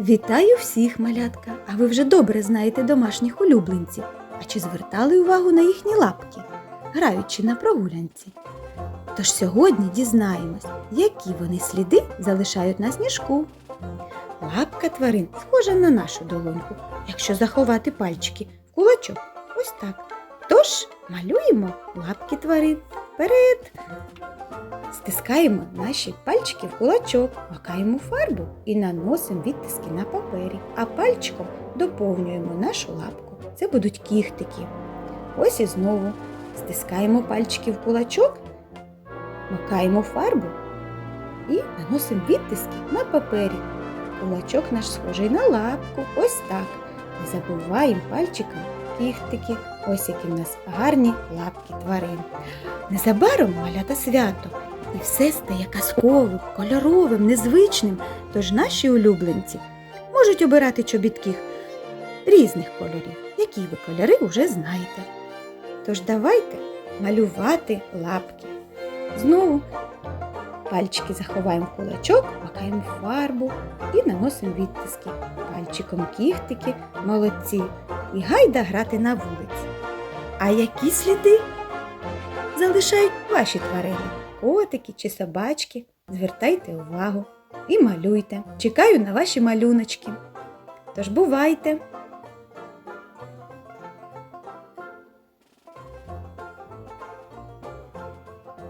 Вітаю всіх, малятка! А ви вже добре знаєте домашніх улюбленців. А чи звертали увагу на їхні лапки, граючи на прогулянці? Тож сьогодні дізнаємось, які вони сліди залишають на сніжку. Лапка тварин схожа на нашу долоньку, якщо заховати пальчики в кулачок. Ось так. Тож малюємо лапки тварин. Вперед! Стискаємо наші пальчики в кулачок, макаємо фарбу і наносимо відтиски на папері, а пальчиком доповнюємо нашу лапку. Це будуть кіхтики. Ось і знову стискаємо пальчики в кулачок, макаємо фарбу і наносимо відтиски на папері. Кулачок наш схожий на лапку. Ось так. Не забуваємо пальчиком кіхтики. Ось які в нас гарні лапки тварин. Незабаром малята свято. І все стає казковим, кольоровим, незвичним. Тож наші улюбленці можуть обирати чобітки різних кольорів, які ви кольори вже знаєте. Тож давайте малювати лапки. Знову пальчики заховаємо в кулачок, макаємо фарбу і наносимо відтиски. Пальчиком кіхтики, молодці. І гайда грати на вулиці. А які сліди залишають ваші тварини? котики чи собачки, звертайте увагу і малюйте. Чекаю на ваші малюночки. Тож бувайте!